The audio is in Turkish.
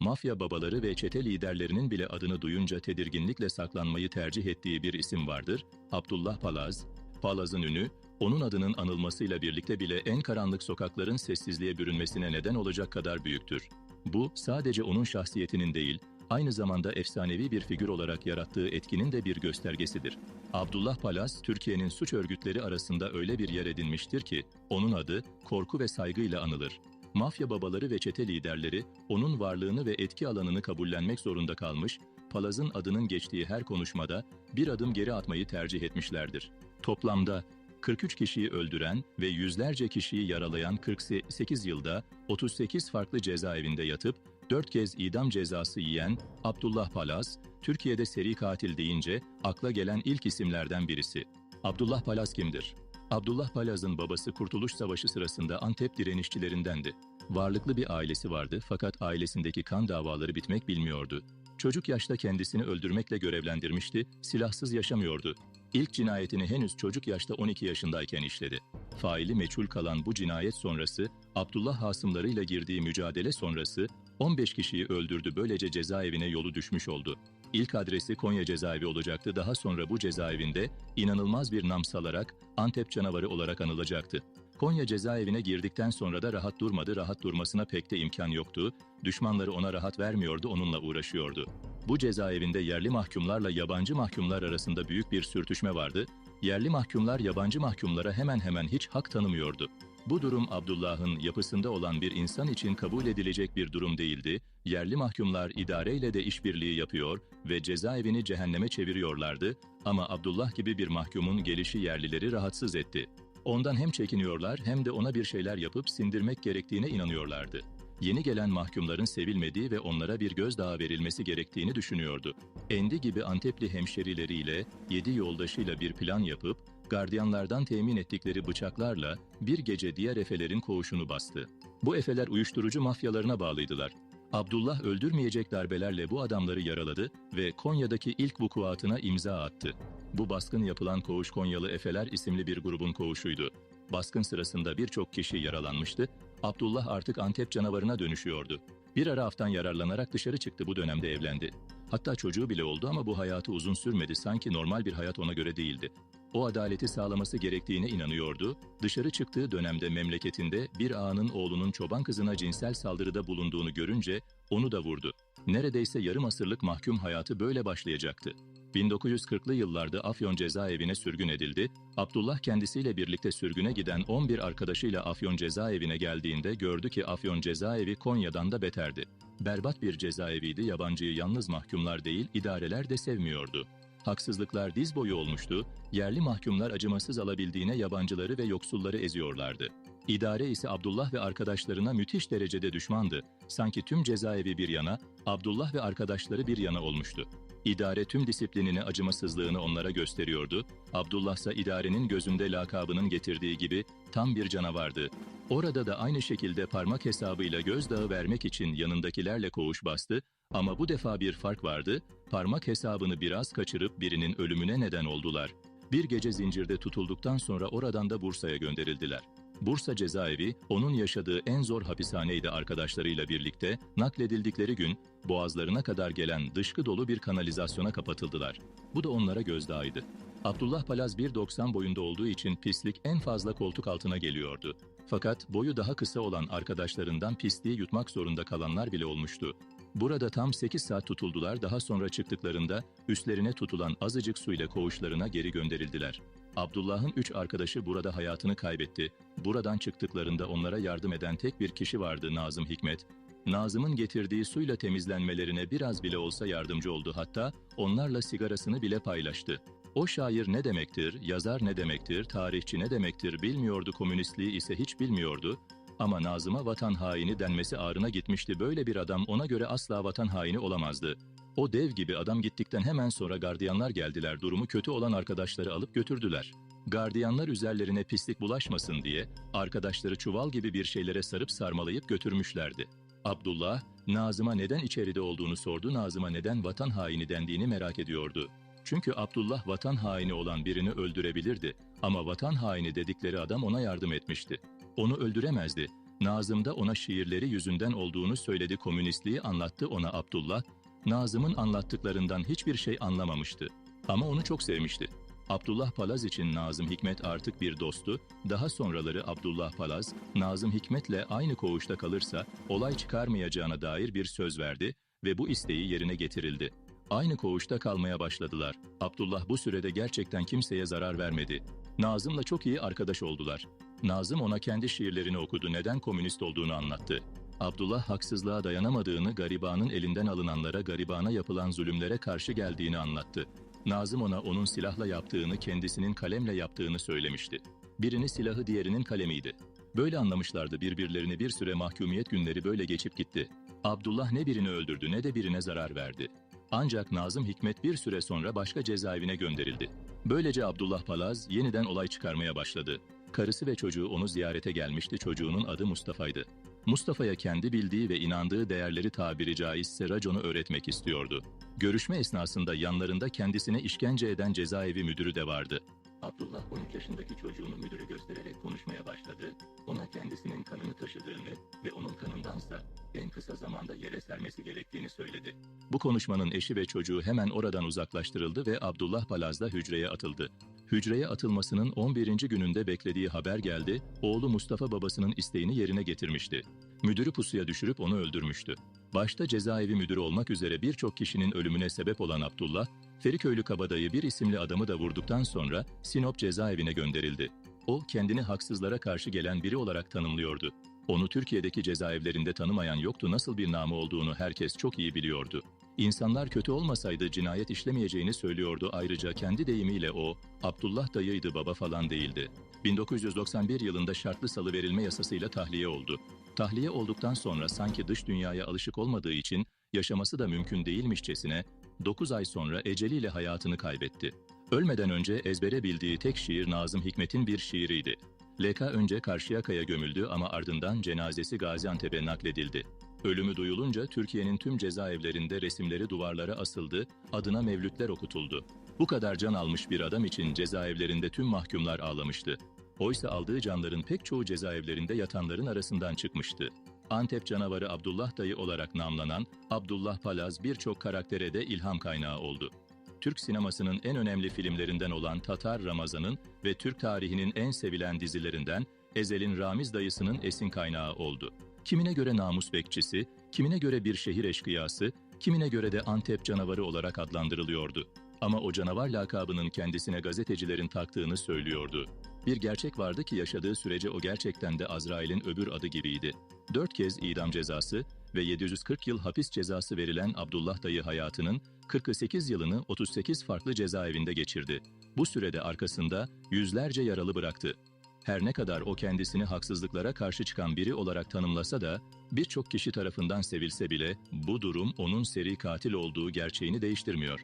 mafya babaları ve çete liderlerinin bile adını duyunca tedirginlikle saklanmayı tercih ettiği bir isim vardır, Abdullah Palaz. Palaz'ın ünü, onun adının anılmasıyla birlikte bile en karanlık sokakların sessizliğe bürünmesine neden olacak kadar büyüktür. Bu, sadece onun şahsiyetinin değil, aynı zamanda efsanevi bir figür olarak yarattığı etkinin de bir göstergesidir. Abdullah Palaz, Türkiye'nin suç örgütleri arasında öyle bir yer edinmiştir ki, onun adı korku ve saygıyla anılır. Mafya babaları ve çete liderleri onun varlığını ve etki alanını kabullenmek zorunda kalmış, Palaz'ın adının geçtiği her konuşmada bir adım geri atmayı tercih etmişlerdir. Toplamda 43 kişiyi öldüren ve yüzlerce kişiyi yaralayan 48 yılda 38 farklı cezaevinde yatıp 4 kez idam cezası yiyen Abdullah Palaz, Türkiye'de seri katil deyince akla gelen ilk isimlerden birisi. Abdullah Palaz kimdir? Abdullah Palaz'ın babası Kurtuluş Savaşı sırasında Antep direnişçilerindendi. Varlıklı bir ailesi vardı fakat ailesindeki kan davaları bitmek bilmiyordu. Çocuk yaşta kendisini öldürmekle görevlendirmişti, silahsız yaşamıyordu. İlk cinayetini henüz çocuk yaşta 12 yaşındayken işledi. Faili meçhul kalan bu cinayet sonrası, Abdullah hasımlarıyla girdiği mücadele sonrası 15 kişiyi öldürdü böylece cezaevine yolu düşmüş oldu. İlk adresi Konya cezaevi olacaktı daha sonra bu cezaevinde inanılmaz bir nam salarak Antep canavarı olarak anılacaktı. Konya cezaevine girdikten sonra da rahat durmadı, rahat durmasına pek de imkan yoktu. Düşmanları ona rahat vermiyordu, onunla uğraşıyordu. Bu cezaevinde yerli mahkumlarla yabancı mahkumlar arasında büyük bir sürtüşme vardı. Yerli mahkumlar yabancı mahkumlara hemen hemen hiç hak tanımıyordu. Bu durum Abdullah'ın yapısında olan bir insan için kabul edilecek bir durum değildi. Yerli mahkumlar idareyle de işbirliği yapıyor ve cezaevini cehenneme çeviriyorlardı ama Abdullah gibi bir mahkumun gelişi yerlileri rahatsız etti. Ondan hem çekiniyorlar hem de ona bir şeyler yapıp sindirmek gerektiğine inanıyorlardı. Yeni gelen mahkumların sevilmediği ve onlara bir gözdağı verilmesi gerektiğini düşünüyordu. Endi gibi Antepli hemşerileriyle, yedi yoldaşıyla bir plan yapıp, gardiyanlardan temin ettikleri bıçaklarla bir gece diğer efelerin koğuşunu bastı. Bu efeler uyuşturucu mafyalarına bağlıydılar. Abdullah öldürmeyecek darbelerle bu adamları yaraladı ve Konya'daki ilk vukuatına imza attı. Bu baskın yapılan koğuş Konyalı Efeler isimli bir grubun koğuşuydu. Baskın sırasında birçok kişi yaralanmıştı. Abdullah artık Antep canavarına dönüşüyordu. Bir ara aftan yararlanarak dışarı çıktı bu dönemde evlendi. Hatta çocuğu bile oldu ama bu hayatı uzun sürmedi sanki normal bir hayat ona göre değildi. O adaleti sağlaması gerektiğine inanıyordu. Dışarı çıktığı dönemde memleketinde bir ağanın oğlunun çoban kızına cinsel saldırıda bulunduğunu görünce onu da vurdu. Neredeyse yarım asırlık mahkum hayatı böyle başlayacaktı. 1940'lı yıllarda Afyon cezaevine sürgün edildi. Abdullah kendisiyle birlikte sürgüne giden 11 arkadaşıyla Afyon cezaevine geldiğinde gördü ki Afyon cezaevi Konya'dan da beterdi. Berbat bir cezaeviydi, yabancıyı yalnız mahkumlar değil, idareler de sevmiyordu. Haksızlıklar diz boyu olmuştu, yerli mahkumlar acımasız alabildiğine yabancıları ve yoksulları eziyorlardı. İdare ise Abdullah ve arkadaşlarına müthiş derecede düşmandı. Sanki tüm cezaevi bir yana, Abdullah ve arkadaşları bir yana olmuştu. İdare tüm disiplinini, acımasızlığını onlara gösteriyordu. Abdullah ise idarenin gözünde lakabının getirdiği gibi tam bir canavardı. Orada da aynı şekilde parmak hesabıyla gözdağı vermek için yanındakilerle koğuş bastı ama bu defa bir fark vardı. Parmak hesabını biraz kaçırıp birinin ölümüne neden oldular. Bir gece zincirde tutulduktan sonra oradan da Bursa'ya gönderildiler. Bursa cezaevi onun yaşadığı en zor hapishaneydi arkadaşlarıyla birlikte nakledildikleri gün boğazlarına kadar gelen dışkı dolu bir kanalizasyona kapatıldılar. Bu da onlara gözdağıydı. Abdullah Palaz 1.90 boyunda olduğu için pislik en fazla koltuk altına geliyordu. Fakat boyu daha kısa olan arkadaşlarından pisliği yutmak zorunda kalanlar bile olmuştu. Burada tam 8 saat tutuldular daha sonra çıktıklarında üstlerine tutulan azıcık suyla koğuşlarına geri gönderildiler. Abdullah'ın üç arkadaşı burada hayatını kaybetti. Buradan çıktıklarında onlara yardım eden tek bir kişi vardı Nazım Hikmet. Nazım'ın getirdiği suyla temizlenmelerine biraz bile olsa yardımcı oldu hatta onlarla sigarasını bile paylaştı. O şair ne demektir, yazar ne demektir, tarihçi ne demektir bilmiyordu komünistliği ise hiç bilmiyordu. Ama Nazım'a vatan haini denmesi ağrına gitmişti. Böyle bir adam ona göre asla vatan haini olamazdı. O dev gibi adam gittikten hemen sonra gardiyanlar geldiler. Durumu kötü olan arkadaşları alıp götürdüler. Gardiyanlar üzerlerine pislik bulaşmasın diye arkadaşları çuval gibi bir şeylere sarıp sarmalayıp götürmüşlerdi. Abdullah, Nazım'a neden içeride olduğunu sordu, Nazım'a neden vatan haini dendiğini merak ediyordu. Çünkü Abdullah vatan haini olan birini öldürebilirdi ama vatan haini dedikleri adam ona yardım etmişti. Onu öldüremezdi. Nazım da ona şiirleri yüzünden olduğunu söyledi komünistliği anlattı ona Abdullah. Nazım'ın anlattıklarından hiçbir şey anlamamıştı. Ama onu çok sevmişti. Abdullah Palaz için Nazım Hikmet artık bir dostu, daha sonraları Abdullah Palaz, Nazım Hikmet'le aynı koğuşta kalırsa olay çıkarmayacağına dair bir söz verdi ve bu isteği yerine getirildi. Aynı koğuşta kalmaya başladılar. Abdullah bu sürede gerçekten kimseye zarar vermedi. Nazım'la çok iyi arkadaş oldular. Nazım ona kendi şiirlerini okudu, neden komünist olduğunu anlattı. Abdullah haksızlığa dayanamadığını, garibanın elinden alınanlara, garibana yapılan zulümlere karşı geldiğini anlattı. Nazım ona onun silahla yaptığını, kendisinin kalemle yaptığını söylemişti. Birini silahı diğerinin kalemiydi. Böyle anlamışlardı birbirlerini bir süre mahkumiyet günleri böyle geçip gitti. Abdullah ne birini öldürdü ne de birine zarar verdi. Ancak Nazım Hikmet bir süre sonra başka cezaevine gönderildi. Böylece Abdullah Palaz yeniden olay çıkarmaya başladı. Karısı ve çocuğu onu ziyarete gelmişti. Çocuğunun adı Mustafa'ydı. Mustafa'ya kendi bildiği ve inandığı değerleri tabiri caizse raconu öğretmek istiyordu. Görüşme esnasında yanlarında kendisine işkence eden cezaevi müdürü de vardı. Abdullah 12 yaşındaki çocuğunu müdüre göstererek konuşmaya başladı. Ona kendisinin kanını taşıdığını ve onun kanındansa en kısa zamanda yere sermesi gerektiğini söyledi. Bu konuşmanın eşi ve çocuğu hemen oradan uzaklaştırıldı ve Abdullah Palaz'da hücreye atıldı. Hücreye atılmasının 11. gününde beklediği haber geldi, oğlu Mustafa babasının isteğini yerine getirmişti. Müdürü pusuya düşürüp onu öldürmüştü. Başta cezaevi müdürü olmak üzere birçok kişinin ölümüne sebep olan Abdullah, Feriköylü kabadayı bir isimli adamı da vurduktan sonra Sinop cezaevine gönderildi. O kendini haksızlara karşı gelen biri olarak tanımlıyordu. Onu Türkiye'deki cezaevlerinde tanımayan yoktu nasıl bir namı olduğunu herkes çok iyi biliyordu. İnsanlar kötü olmasaydı cinayet işlemeyeceğini söylüyordu ayrıca kendi deyimiyle o, Abdullah dayıydı baba falan değildi. 1991 yılında şartlı salı verilme yasasıyla tahliye oldu. Tahliye olduktan sonra sanki dış dünyaya alışık olmadığı için yaşaması da mümkün değilmişçesine 9 ay sonra eceliyle hayatını kaybetti. Ölmeden önce ezbere bildiği tek şiir Nazım Hikmet'in bir şiiriydi. Leka önce Karşıyaka'ya gömüldü ama ardından cenazesi Gaziantep'e nakledildi. Ölümü duyulunca Türkiye'nin tüm cezaevlerinde resimleri duvarlara asıldı, adına mevlütler okutuldu. Bu kadar can almış bir adam için cezaevlerinde tüm mahkumlar ağlamıştı. Oysa aldığı canların pek çoğu cezaevlerinde yatanların arasından çıkmıştı. Antep canavarı Abdullah dayı olarak namlanan Abdullah Palaz birçok karaktere de ilham kaynağı oldu. Türk sinemasının en önemli filmlerinden olan Tatar Ramazan'ın ve Türk tarihinin en sevilen dizilerinden Ezel'in Ramiz dayısının esin kaynağı oldu. Kimine göre namus bekçisi, kimine göre bir şehir eşkıyası, kimine göre de Antep canavarı olarak adlandırılıyordu. Ama o canavar lakabının kendisine gazetecilerin taktığını söylüyordu. Bir gerçek vardı ki yaşadığı sürece o gerçekten de Azrail'in öbür adı gibiydi. Dört kez idam cezası ve 740 yıl hapis cezası verilen Abdullah dayı hayatının 48 yılını 38 farklı cezaevinde geçirdi. Bu sürede arkasında yüzlerce yaralı bıraktı. Her ne kadar o kendisini haksızlıklara karşı çıkan biri olarak tanımlasa da birçok kişi tarafından sevilse bile bu durum onun seri katil olduğu gerçeğini değiştirmiyor.